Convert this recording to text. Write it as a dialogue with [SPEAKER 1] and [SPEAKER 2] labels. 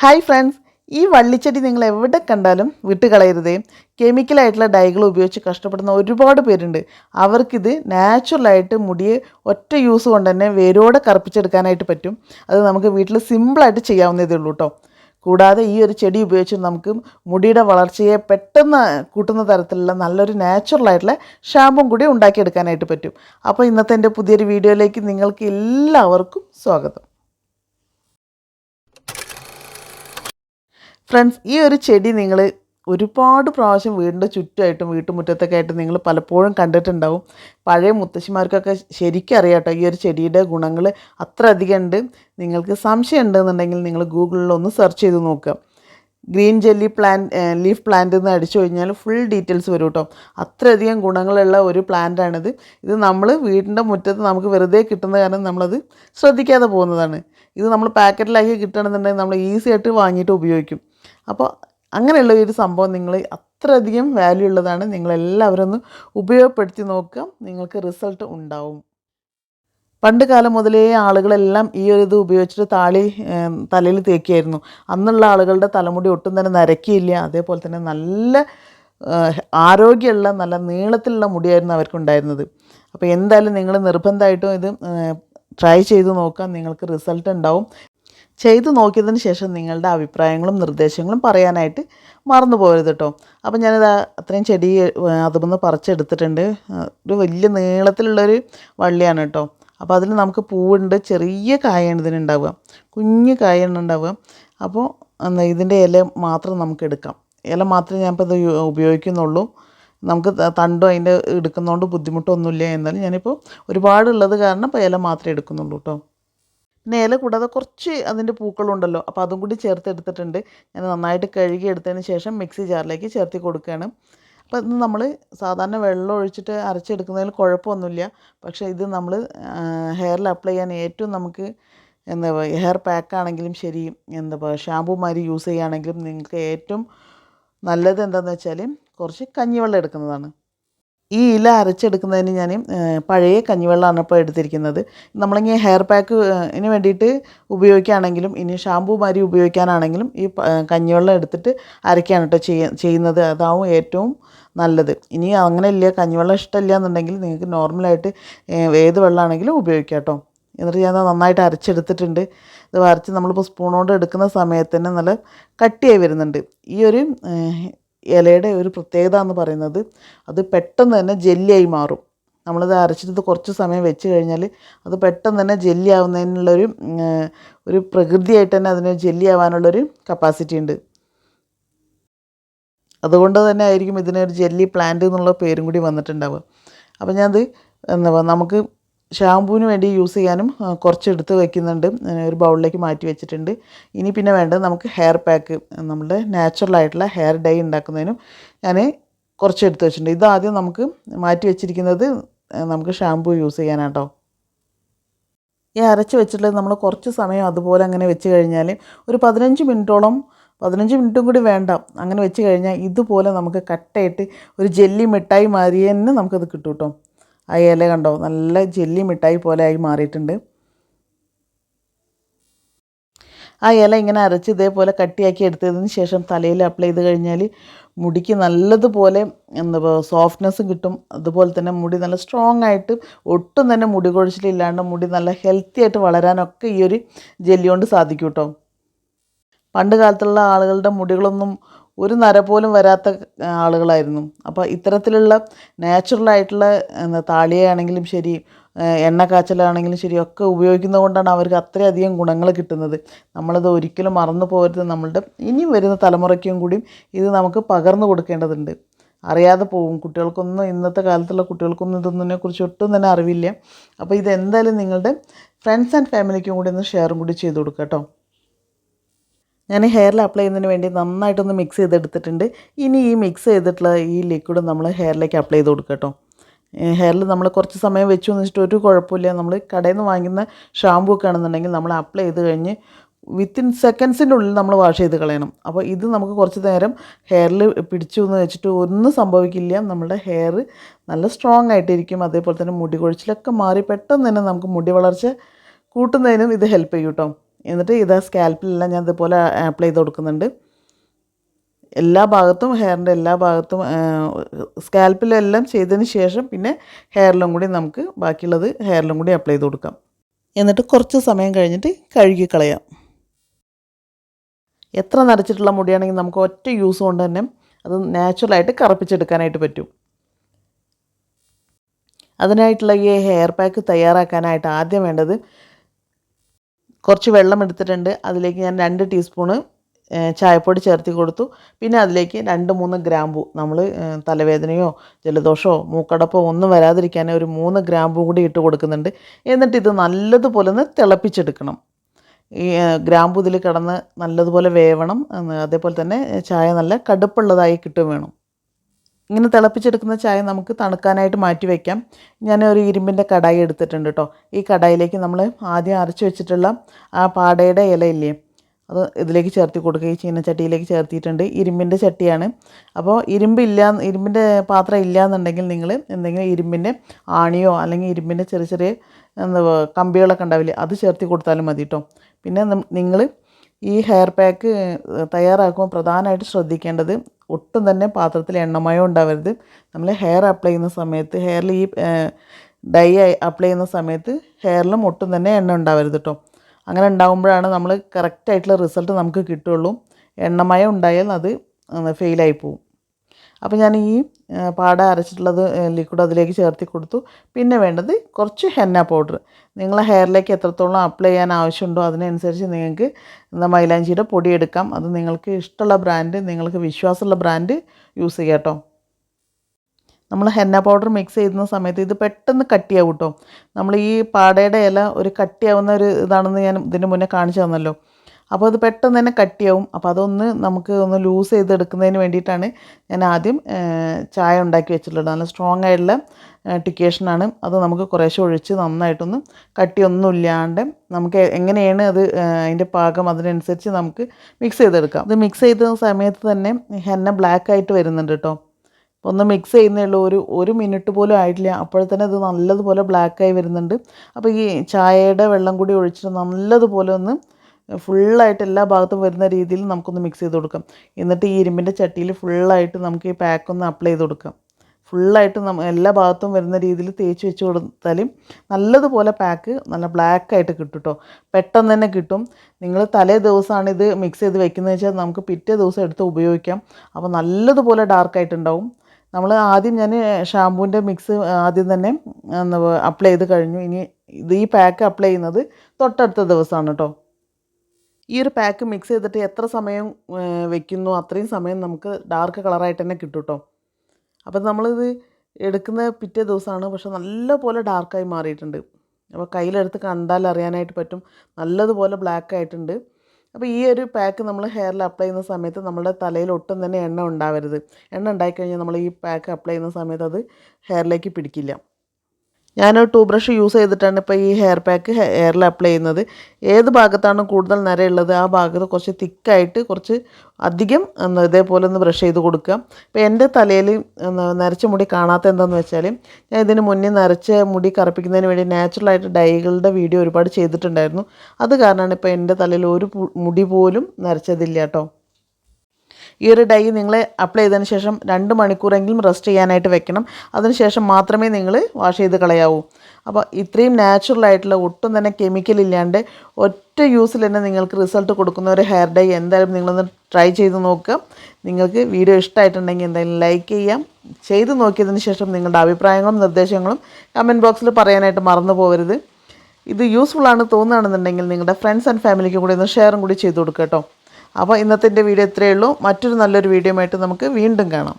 [SPEAKER 1] Hi friends ഈ വള്ളിച്ചെടി നിങ്ങൾ എവിടെ കണ്ടാലും വിട്ടുകളയരുതേ. കെമിക്കലായിട്ടുള്ള ഡൈകൾ ഉപയോഗിച്ച് കഷ്ടപ്പെടുന്ന ഒരുപാട് പേരുണ്ട്. അവർക്കിത് നാച്ചുറലായിട്ട് മുടിയെ ഒറ്റ യൂസ് കൊണ്ട് തന്നെ വേരോടെ കറുപ്പിച്ചെടുക്കാനായിട്ട് പറ്റും. അത് നമുക്ക് വീട്ടിൽ സിമ്പിളായിട്ട് ചെയ്യാവുന്നതേ ഉള്ളൂ കേട്ടോ കൂടാതെ ഈ ഒരു ചെടി ഉപയോഗിച്ച് നമുക്ക് മുടിയുടെ വളർച്ചയെ പെട്ടെന്ന് കൂട്ടുന്ന തരത്തിലുള്ള നല്ലൊരു നാച്ചുറലായിട്ടുള്ള ഷാമ്പും കൂടി ഉണ്ടാക്കിയെടുക്കാനായിട്ട് പറ്റും. അപ്പോൾ ഇന്നത്തെ എന്റെ പുതിയൊരു വീഡിയോയിലേക്ക് നിങ്ങൾക്ക് എല്ലാവർക്കും സ്വാഗതം. ഫ്രണ്ട്സ് ഈ ഒരു ചെടി നിങ്ങൾ ഒരുപാട് പ്രാവശ്യം വീടിന്റെ ചുറ്റുമായിട്ടും വീട്ടുമുറ്റത്തൊക്കെ ആയിട്ട് നിങ്ങൾ പലപ്പോഴും കണ്ടിട്ടുണ്ടാവും. പഴയ മുത്തശ്ശിമാർക്കൊക്കെ ശരിക്കും അറിയാം കേട്ടോ ഈ ഒരു ചെടിയുടെ ഗുണങ്ങൾ അത്ര അധികം ഉണ്ട്. നിങ്ങൾക്ക് സംശയം ഉണ്ടെന്നുണ്ടെങ്കിൽ നിങ്ങൾ ഗൂഗിളിൽ ഒന്ന് സെർച്ച് ചെയ്ത് നോക്കുക. Green jelly plan leaf plant എന്ന് അടിച്ചു കഴിഞ്ഞാൽ ഫുൾ ഡീറ്റെയിൽസ് വരും കേട്ടോ. അത്രയധികം ഗുണങ്ങളുള്ള ഒരു പ്ലാന്റാണിത് ഇത് നമ്മൾ വീടിന്റെ മുറ്റത്ത് നമുക്ക് വെറുതെ കിട്ടുന്ന കാരണം നമ്മളത് ശ്രദ്ധിക്കാതെ പോകുന്നതാണ്. ഇത് നമ്മൾ പാക്കറ്റിലാക്കി കിട്ടണമെന്നുണ്ടെങ്കിൽ നമ്മൾ ഈസി ആയിട്ട് വാങ്ങിയിട്ട് ഉപയോഗിക്കും. അപ്പോൾ അങ്ങനെയുള്ള ഒരു സംഭവം നിങ്ങൾ അത്രയധികം വാല്യൂ ഉള്ളതാണ്. നിങ്ങളെല്ലാവരും ഒന്ന് ഉപയോഗപ്പെടുത്തി നോക്കുക. നിങ്ങൾക്ക് റിസൾട്ട് ഉണ്ടാവും. പണ്ട് കാലം മുതലേ ആളുകളെല്ലാം ഈ ഒരു ഇത് ഉപയോഗിച്ചിട്ട് താളി തലയിൽ തേക്കിയായിരുന്നു അന്നുള്ള ആളുകളുടെ തലമുടി ഒട്ടും തന്നെ നരക്കിയില്ല. അതേപോലെ തന്നെ നല്ല ആരോഗ്യമുള്ള നല്ല നീളത്തിലുള്ള മുടിയായിരുന്നു അവർക്കുണ്ടായിരുന്നത്. അപ്പോൾ എന്തായാലും നിങ്ങൾ നിർബന്ധമായിട്ടും ഇത് ട്രൈ ചെയ്ത് നോക്കാം നിങ്ങൾക്ക് റിസൾട്ട് ഉണ്ടാവും. ചെയ്തു നോക്കിയതിന് ശേഷം നിങ്ങളുടെ അഭിപ്രായങ്ങളും നിർദ്ദേശങ്ങളും പറയാനായിട്ട് മറന്നു പോകരുത് കേട്ടോ അപ്പം ഞാനിത് അത്രയും ചെടി അതുമെന്ന് പറിച്ചെടുത്തിട്ടുണ്ട്. ഒരു വലിയ നീളത്തിലുള്ളൊരു വള്ളിയാണ് കേട്ടോ അപ്പോൾ അതിൽ നമുക്ക് പൂവുണ്ട് ചെറിയ കായാണ് ഇതിനുണ്ടാവുക. കുഞ്ഞു കായാണ് ഉണ്ടാവുക. അപ്പോൾ എന്താ ഇതിന്റെ ഇല മാത്രം നമുക്ക് എടുക്കാം. ഇല മാത്രമേ ഞാനിപ്പോൾ ഇത് ഉപയോഗിക്കുന്നുള്ളൂ. നമുക്ക് തണ്ടും അതിന്റെ എടുക്കുന്നതുകൊണ്ട് ബുദ്ധിമുട്ടൊന്നുമില്ല എന്നാലും ഞാനിപ്പോൾ ഒരുപാടുള്ളത് കാരണം ഇപ്പോൾ ഇല മാത്രമേ എടുക്കുന്നുള്ളൂ കേട്ടോ ഇല കൂടാതെ കുറച്ച് അതിന്റെ പൂക്കളുണ്ടല്ലോ. അപ്പോൾ അതും കൂടി ചേർത്തെടുത്തിട്ടുണ്ട് ഞാൻ നന്നായിട്ട് കഴുകി എടുത്തതിന് ശേഷം മിക്സി ജാറിലേക്ക് ചേർത്തി കൊടുക്കുകയാണ്. അപ്പോൾ ഇത് നമ്മൾ സാധാരണ വെള്ളം ഒഴിച്ചിട്ട് അരച്ചെടുക്കുന്നതിൽ കുഴപ്പമൊന്നുമില്ല. പക്ഷേ ഇത് നമ്മൾ ഹെയറിൽ അപ്ലൈ ചെയ്യാൻ ഏറ്റവും നമുക്ക് എന്താ പറയുക ഹെയർ പാക്ക് ആണെങ്കിലും ശരി എന്താ പറയുക ഷാമ്പൂ മാതിരി യൂസ് ചെയ്യുകയാണെങ്കിലും നിങ്ങൾക്ക് ഏറ്റവും നല്ലത് എന്താണെന്ന് വെച്ചാൽ കുറച്ച് കഞ്ഞിവെള്ളം എടുക്കുന്നതാണ്. ഈ ഇല അരച്ചെടുക്കുന്നതിന് ഞാൻ പഴയ കഞ്ഞിവെള്ളമാണ് ഇപ്പോൾ എടുത്തിരിക്കുന്നത്. നമ്മളിങ്ങനെ ഹെയർ പാക്ക് ഇതിന് വേണ്ടിയിട്ട് ഉപയോഗിക്കുകയാണെങ്കിലും ഇനി ഷാമ്പൂ മാതിരി ഉപയോഗിക്കാനാണെങ്കിലും ഈ കഞ്ഞിവെള്ളം എടുത്തിട്ട് അരയ്ക്കാണ് കേട്ടോ ചെയ്യ ചെയ്യുന്നത്. അതാവും ഏറ്റവും നല്ലത്. ഇനി അങ്ങനെ ഇല്ല കഞ്ഞിവെള്ളം ഇഷ്ടമില്ല എന്നുണ്ടെങ്കിൽ നിങ്ങൾക്ക് നോർമലായിട്ട് ഏത് വെള്ളമാണെങ്കിലും ഉപയോഗിക്കാം കേട്ടോ എന്നിട്ട് ഞാൻ നന്നായിട്ട് അരച്ചെടുത്തിട്ടുണ്ട്. ഇത് വരച്ച് നമ്മളിപ്പോൾ സ്പൂണോട് എടുക്കുന്ന സമയത്ത് തന്നെ നല്ല കട്ടിയായി വരുന്നുണ്ട്. ഈ ഒരു ഇലയുടെ ഒരു പ്രത്യേകത എന്ന് പറയുന്നത് അത് പെട്ടെന്ന് തന്നെ ജെല്ലിയായി മാറും. നമ്മളിത് അരച്ചിട്ട് കുറച്ച് സമയം വെച്ച് കഴിഞ്ഞാൽ അത് പെട്ടെന്ന് തന്നെ ജെല്ലി ആവുന്നതിനുള്ളൊരു ഒരു പ്രകൃതിയായിട്ട് തന്നെ അതിന് ജെല്ലി ആവാനുള്ളൊരു കപ്പാസിറ്റി ഉണ്ട്. അതുകൊണ്ട് തന്നെ ആയിരിക്കും ഇതിനൊരു ജെല്ലി പ്ലാന്റ് എന്നുള്ള പേരും കൂടി വന്നിട്ടുണ്ടാവുക. അപ്പോൾ ഞാനത് എന്താ നമുക്ക് ഷാമ്പൂവിന് വേണ്ടി യൂസ് ചെയ്യാനും കുറച്ച് എടുത്ത് വയ്ക്കുന്നുണ്ട് ഒരു ബൗളിലേക്ക് മാറ്റി വെച്ചിട്ടുണ്ട്. ഇനി പിന്നെ വേണ്ടത് നമുക്ക് ഹെയർ പാക്ക് നമ്മുടെ നാച്ചുറൽ ആയിട്ടുള്ള ഹെയർ ഡൈ ഉണ്ടാക്കുന്നതിനും ഞാൻ കുറച്ച് എടുത്ത് വെച്ചിട്ടുണ്ട്. ഇത് ആദ്യം നമുക്ക് മാറ്റി വെച്ചിരിക്കുന്നത് നമുക്ക് ഷാമ്പൂ യൂസ് ചെയ്യാനാട്ടോ. ഈ അരച്ച് വെച്ചിട്ടുള്ളത് നമ്മൾ കുറച്ച് സമയം അതുപോലെ അങ്ങനെ വെച്ച് കഴിഞ്ഞാൽ ഒരു പതിനഞ്ച് മിനിറ്റോളം പതിനഞ്ച് മിനിറ്റും കൂടി വേണ്ട. അങ്ങനെ വെച്ച് കഴിഞ്ഞാൽ ഇതുപോലെ നമുക്ക് കട്ടയിട്ട് ഒരു ജെല്ലി മിഠായി മാതിരി നമുക്കത് കിട്ടും കേട്ടോ ആ ഇല കണ്ടോ? നല്ല ജെല്ലി മിഠായി പോലെ ആയി മാറിയിട്ടുണ്ട്. ആ ഇല ഇങ്ങനെ അരച്ച് ഇതേപോലെ കട്ടിയാക്കി എടുത്തതിന് ശേഷം തലയിൽ അപ്ലൈ ചെയ്ത് കഴിഞ്ഞാൽ മുടിക്ക് നല്ലതുപോലെ എന്താ സോഫ്റ്റ്നെസ്സും കിട്ടും. അതുപോലെ തന്നെ മുടി നല്ല സ്ട്രോങ് ആയിട്ട് ഒട്ടും തന്നെ മുടി കൊഴിച്ചിലില്ലാണ്ട് മുടി നല്ല ഹെൽത്തി ആയിട്ട് വളരാനൊക്കെ ഈ ഒരു ജെല്ലി കൊണ്ട് സാധിക്കും കേട്ടോ. പണ്ട് കാലത്തുള്ള ആളുകളുടെ മുടികളൊന്നും ഒരു നര പോലും വരാത്ത ആളുകളായിരുന്നു. അപ്പോൾ ഇത്തരത്തിലുള്ള നാച്ചുറലായിട്ടുള്ള എന്താ താളിയാണെങ്കിലും ശരി എണ്ണ കാച്ചലാണെങ്കിലും ശരി ഒക്കെ ഉപയോഗിക്കുന്നത് കൊണ്ടാണ് അവർക്ക് അത്രയധികം ഗുണങ്ങൾ കിട്ടുന്നത്. നമ്മളത് ഒരിക്കലും മറന്നു പോകരുത്. നമ്മളുടെ ഇനി വരുന്ന തലമുറയ്ക്കും കൂടിയും ഇത് നമുക്ക് പകർന്നു കൊടുക്കേണ്ടതുണ്ട്. അറിയാതെ പോകും കുട്ടികൾക്കൊന്നും ഇന്നത്തെ കാലത്തുള്ള കുട്ടികൾക്കൊന്നും ഇതൊന്നിനെ കുറിച്ച് ഒട്ടും തന്നെ അറിവില്ല. അപ്പോൾ ഇതെന്തായാലും നിങ്ങളുടെ ഫ്രണ്ട്സ് ആൻഡ് ഫാമിലിക്കും കൂടി ഒന്ന് ഷെയറും കൂടി ചെയ്ത് കൊടുക്കുക കേട്ടോ. ഞാൻ ഹെയറിൽ അപ്ലൈ ചെയ്യുന്നതിന് വേണ്ടി നന്നായിട്ടൊന്ന് മിക്സ് ചെയ്തെടുത്തിട്ടുണ്ട്. ഇനി ഈ മിക്സ് ചെയ്തിട്ടുള്ള ഈ ലിക്വിഡ് നമ്മൾ ഹെയറിലേക്ക് അപ്ലൈ ചെയ്ത് കൊടുക്കുക കേട്ടോ ഹെയറിൽ നമ്മൾ കുറച്ച് സമയം വെച്ചു എന്ന് വെച്ചിട്ട് ഒരു കുഴപ്പമില്ല. നമ്മൾ കടയിൽ നിന്ന് വാങ്ങുന്ന ഷാമ്പൂ ഒക്കെ ആണെന്നുണ്ടെങ്കിൽ നമ്മൾ അപ്ലൈ ചെയ്ത് കഴിഞ്ഞ് വിത്തിൻ സെക്കൻഡ്സിന്റെ ഉള്ളിൽ നമ്മൾ വാഷ് ചെയ്ത് കളയണം. അപ്പോൾ ഇത് നമുക്ക് കുറച്ച് നേരം ഹെയറിൽ പിടിച്ചു എന്ന് വെച്ചിട്ട് ഒന്നും സംഭവിക്കില്ല. നമ്മുടെ ഹെയർ നല്ല സ്ട്രോങ് ആയിട്ടിരിക്കും. അതേപോലെ തന്നെ മുടി കൊഴിച്ചിലൊക്കെ മാറി പെട്ടെന്ന് തന്നെ നമുക്ക് മുടി വളർച്ച കൂട്ടുന്നതിനും ഇത് ഹെൽപ്പ് ചെയ്യും കേട്ടോ എന്നിട്ട് ഇത് സ്കാൽപ്പിലെല്ലാം ഞാൻ ഇതുപോലെ ആപ്ലൈ ചെയ്ത് കൊടുക്കുന്നുണ്ട്. എല്ലാ ഭാഗത്തും ഹെയറിന്റെ എല്ലാ ഭാഗത്തും സ്കാൽപ്പിലെല്ലാം ചെയ്തതിന് ശേഷം പിന്നെ ഹെയറിലും കൂടി നമുക്ക് ബാക്കിയുള്ളത് ഹെയറിലും കൂടി അപ്ലൈ ചെയ്ത് കൊടുക്കാം. എന്നിട്ട് കുറച്ച് സമയം കഴിഞ്ഞിട്ട് കഴുകി കളയാം. എത്ര നരച്ചിട്ടുള്ള മുടിയാണെങ്കിൽ നമുക്ക് ഒറ്റ യൂസ് കൊണ്ട് തന്നെ അത് നാച്ചുറലായിട്ട് കറുപ്പിച്ചെടുക്കാനായിട്ട് പറ്റും. അതിനായിട്ടുള്ള ഈ ഹെയർ പാക്ക് തയ്യാറാക്കാനായിട്ട് ആദ്യം വേണ്ടത് കുറച്ച് വെള്ളം എടുത്തിട്ടുണ്ട്. അതിലേക്ക് ഞാൻ രണ്ട് ടീസ്പൂണ് ചായപ്പൊടി ചേർത്തി കൊടുത്തു. പിന്നെ അതിലേക്ക് രണ്ട് മൂന്ന് ഗ്രാമ്പു. നമ്മൾ തലവേദനയോ ജലദോഷമോ മൂക്കടപ്പോ ഒന്നും വരാതിരിക്കാൻ ഒരു മൂന്ന് ഗ്രാമ്പും കൂടി ഇട്ട് കൊടുക്കുന്നുണ്ട്. എന്നിട്ട് ഇത് നല്ലതുപോലെ ഒന്ന് തിളപ്പിച്ചെടുക്കണം. ഈ ഗ്രാമ്പു ഇതിൽ കിടന്ന് നല്ലതുപോലെ വേവണം. അതേപോലെ തന്നെ ചായ നല്ല കടുപ്പുള്ളതായി കിട്ടും വേണം. ഇങ്ങനെ തിളപ്പിച്ചെടുക്കുന്ന ചായ നമുക്ക് തണുക്കാനായിട്ട് മാറ്റി വയ്ക്കാം ഞാൻ ഒരു ഇരുമ്പിന്റെ കടായി എടുത്തിട്ടുണ്ട് കേട്ടോ ഈ കടായിലേക്ക് നമ്മൾ ആദ്യം അരച്ച് വെച്ചിട്ടുള്ള ആ പാടയുടെ ഇലയില്ലേ അത് ഇതിലേക്ക് ചേർത്തി കൊടുക്കുക. ഈ ചീനച്ചട്ടിയിലേക്ക് ചേർത്തിയിട്ടുണ്ട്. ഇരുമ്പിന്റെ ചട്ടിയാണ്. അപ്പോൾ ഇരുമ്പില്ല ഇരുമ്പിന്റെ പാത്രം ഇല്ല എന്നുണ്ടെങ്കിൽ നിങ്ങൾ എന്തെങ്കിലും ഇരുമ്പിന്റെ ആണിയോ അല്ലെങ്കിൽ ഇരുമ്പിന്റെ ചെറിയ ചെറിയ എന്താ കമ്പികളൊക്കെ ഉണ്ടാവില്ലേ അത് ചേർത്തി കൊടുത്താലും മതി കേട്ടോ പിന്നെ നിങ്ങൾ ഈ ഹെയർ പാക്ക് തയ്യാറാക്കുമ്പോൾ പ്രധാനമായിട്ട് ശ്രദ്ധിക്കേണ്ടത് ഒട്ടും തന്നെ പാത്രത്തിൽ എണ്ണമയോ ഉണ്ടാവരുത്. നമ്മൾ ഹെയർ അപ്ലൈ ചെയ്യുന്ന സമയത്ത് ഹെയറിൽ ഈ ഡൈ അപ്ലൈ ചെയ്യുന്ന സമയത്ത് ഹെയറിലും ഒട്ടും തന്നെ എണ്ണ ഉണ്ടാവരുത് കേട്ടോ അങ്ങനെ ഉണ്ടാകുമ്പോഴാണ് നമ്മൾ കറക്റ്റായിട്ടുള്ള റിസൾട്ട് നമുക്ക് കിട്ടുള്ളൂ. എണ്ണമയം ഉണ്ടായാൽ അത് ഫെയിലായി പോവും. അപ്പോൾ ഞാൻ ഈ പാട അരച്ചിട്ടുള്ളത് ലിക്വിഡ് അതിലേക്ക് ചേർത്തി കൊടുത്തു. പിന്നെ വേണ്ടത് കുറച്ച് ഹെന്ന പൗഡർ നിങ്ങളെ ഹെയറിലേക്ക് എത്രത്തോളം അപ്ലൈ ചെയ്യാൻ ആവശ്യമുണ്ടോ അതിനനുസരിച്ച് നിങ്ങൾക്ക് മൈലാഞ്ചിയുടെ പൊടി എടുക്കാം. അത് നിങ്ങൾക്ക് ഇഷ്ടമുള്ള ബ്രാൻഡ് നിങ്ങൾക്ക് വിശ്വാസമുള്ള ബ്രാൻഡ് യൂസ് ചെയ്യാം കേട്ടോ. നമ്മൾ ഹെന്ന പൗഡർ മിക്സ് ചെയ്യുന്ന സമയത്ത് ഇത് പെട്ടെന്ന് കട്ടിയാവും കേട്ടോ. നമ്മൾ ഈ പാടയുടെ ഇല ഒരു കട്ടിയാവുന്ന ഒരു ഇതാണെന്ന് ഞാൻ ഇതിന് മുന്നേ കാണിച്ചു തന്നല്ലോ. അപ്പോൾ അത് പെട്ടെന്ന് തന്നെ കട്ടിയാവും. അപ്പോൾ അതൊന്ന് നമുക്ക് ഒന്ന് ലൂസ് ചെയ്തെടുക്കുന്നതിന് വേണ്ടിയിട്ടാണ് ഞാൻ ആദ്യം ചായ ഉണ്ടാക്കി വെച്ചിട്ടുള്ളത്. നല്ല സ്ട്രോങ് ആയിട്ടുള്ള ടിക്കേഷനാണ്. അത് നമുക്ക് കുറേശ്ശെ ഒഴിച്ച് നന്നായിട്ടൊന്ന് കട്ടിയൊന്നും ഇല്ലാണ്ട് നമുക്ക് എങ്ങനെയാണ് അത് അതിന്റെ പാകം അതിനനുസരിച്ച് നമുക്ക് മിക്സ് ചെയ്തെടുക്കാം. ഇത് മിക്സ് ചെയ്ത സമയത്ത് തന്നെ ഹെന്ന ബ്ലാക്ക് ആയിട്ട് വരുന്നുണ്ട് കേട്ടോ. അപ്പോൾ ഒന്ന് മിക്സ് ചെയ്യുന്നേ ഉള്ളൂ. ഒരു ഒരു മിനിറ്റ് പോലും ആയിട്ടില്ല. അപ്പോഴത്തന്നെ ഇത് നല്ലതുപോലെ ബ്ലാക്കായി വരുന്നുണ്ട്. അപ്പോൾ ഈ ചായയുടെ വെള്ളം കൂടി ഒഴിച്ചിട്ട് നല്ലതുപോലെ ഒന്ന് ഫുള്ളായിട്ട് എല്ലാ ഭാഗത്തും വരുന്ന രീതിയിൽ നമുക്കൊന്ന് മിക്സ് ചെയ്ത് കൊടുക്കാം. എന്നിട്ട് ഈ ഇരുമ്പിന്റെ ചട്ടിയിൽ ഫുള്ളായിട്ട് നമുക്ക് ഈ പാക്ക് ഒന്ന് അപ്ലൈ ചെയ്ത് കൊടുക്കാം. ഫുള്ളായിട്ട് നമ്മ എല്ലാ ഭാഗത്തും വരുന്ന രീതിയിൽ തേച്ച് വെച്ച് കൊടുത്താലും നല്ലതുപോലെ പാക്ക് നല്ല ബ്ലാക്ക് ആയിട്ട് കിട്ടും കേട്ടോ പെട്ടെന്ന് തന്നെ കിട്ടും. നിങ്ങൾ തലേ ദിവസമാണ് ഇത് മിക്സ് ചെയ്ത് വെക്കുന്നത് വെച്ചാൽ നമുക്ക് പിറ്റേ ദിവസം എടുത്ത് ഉപയോഗിക്കാം. അപ്പോൾ നല്ലതുപോലെ ഡാർക്കായിട്ടുണ്ടാവും നമ്മൾ ആദ്യം ഞാൻ ഷാമ്പൂവിന്റെ മിക്സ് ആദ്യം തന്നെ അപ്ലൈ ചെയ്ത് കഴിഞ്ഞു. ഇനി ഇത് ഈ പാക്ക് അപ്ലൈ ചെയ്യുന്നത് തൊട്ടടുത്ത ദിവസമാണ് കേട്ടോ ഈ ഒരു പാക്ക് മിക്സ് ചെയ്തിട്ട് എത്ര സമയം വെക്കുന്നു അത്രയും സമയം നമുക്ക് ഡാർക്ക് കളറായിട്ട് തന്നെ കിട്ടും കേട്ടോ അപ്പം നമ്മളിത് എടുക്കുന്ന പിറ്റേ ദിവസമാണ് പക്ഷെ നല്ലപോലെ ഡാർക്കായി മാറിയിട്ടുണ്ട്. അപ്പോൾ കയ്യിലെടുത്ത് കണ്ടാൽ അറിയാനായിട്ട് പറ്റും. നല്ലതുപോലെ ബ്ലാക്ക് ആയിട്ടുണ്ട്. അപ്പോൾ ഈ ഒരു പാക്ക് നമ്മൾ ഹെയറിൽ അപ്ലൈ ചെയ്യുന്ന സമയത്ത് നമ്മുടെ തലയിൽ ഒട്ടും തന്നെ എണ്ണ ഉണ്ടാവരുത്. എണ്ണ ഉണ്ടായിക്കഴിഞ്ഞാൽ നമ്മൾ ഈ പാക്ക് അപ്ലൈ ചെയ്യുന്ന സമയത്ത് അത് ഹെയറിലേക്ക് പിടിക്കില്ല. ഞാനൊരു ടൂ ബ്രഷ് യൂസ് ചെയ്തിട്ടാണ് ഇപ്പോൾ ഈ ഹെയർ പാക്ക് ഹെയറിൽ അപ്ലൈ ചെയ്യുന്നത്. ഏത് ഭാഗത്താണ് കൂടുതൽ നരയുള്ളത്? ആ ഭാഗത്ത് കുറച്ച് തിക്കായിട്ട് കുറച്ച് അധികം ഇതേപോലെ ഒന്ന് ബ്രഷ് ചെയ്ത് കൊടുക്കുക. ഇപ്പോൾ എന്റെ തലയിൽ നരച്ച മുടി കാണാത്ത എന്താണെന്ന് വെച്ചാൽ ഞാൻ ഇതിന് മുന്നേ നരച്ച മുടി കറുപ്പിക്കുന്നതിന് വേണ്ടി നാച്ചുറലായിട്ട് ഡൈകളുടെ വീഡിയോ ഒരുപാട് ചെയ്തിട്ടുണ്ടായിരുന്നു. അത് കാരണമാണ് ഇപ്പോൾ എന്റെ തലയിൽ ഒരു മുടി പോലും നരച്ചതില്ല കേട്ടോ. ഈ ഒരു ഡൈ നിങ്ങൾ അപ്ലൈ ചെയ്തതിന് ശേഷം രണ്ട് മണിക്കൂറെങ്കിലും റെസ്റ്റ് ചെയ്യാനായിട്ട് വെക്കണം. അതിനുശേഷം മാത്രമേ നിങ്ങൾ വാഷ് ചെയ്ത് കളയാവൂ. അപ്പോൾ ഇത്രയും നാച്ചുറൽ ആയിട്ടുള്ള ഒട്ടും തന്നെ കെമിക്കൽ ഇല്ലാണ്ട് ഒറ്റ യൂസിൽ തന്നെ നിങ്ങൾക്ക് റിസൾട്ട് കൊടുക്കുന്ന ഒരു ഹെയർ ഡൈ എന്തായാലും നിങ്ങളൊന്ന് ട്രൈ ചെയ്ത് നോക്കുക. നിങ്ങൾക്ക് വീഡിയോ ഇഷ്ടമായിട്ടുണ്ടെങ്കിൽ എന്തായാലും ലൈക്ക് ചെയ്യാം. ചെയ്ത് നോക്കിയതിന് ശേഷം നിങ്ങളുടെ അഭിപ്രായങ്ങളും നിർദ്ദേശങ്ങളും കമന്റ് ബോക്സിൽ പറയാനായിട്ട് മറന്നു പോകരുത്. ഇത് യൂസ്ഫുൾ ആണ് തോന്നുകയാണെന്നുണ്ടെങ്കിൽ നിങ്ങളുടെ ഫ്രണ്ട്സ് ആൻഡ് ഫാമിലിക്ക് കൂടി ഒന്ന് ഷെയറും കൂടി ചെയ്ത് കൊടുക്കുക കേട്ടോ. അപ്പോൾ ഇന്നത്തെ വീഡിയോ ഇത്രയേ ഉള്ളൂ. മറ്റൊരു നല്ലൊരു വീഡിയോ ആയിട്ട് നമുക്ക് വീണ്ടും കാണാം.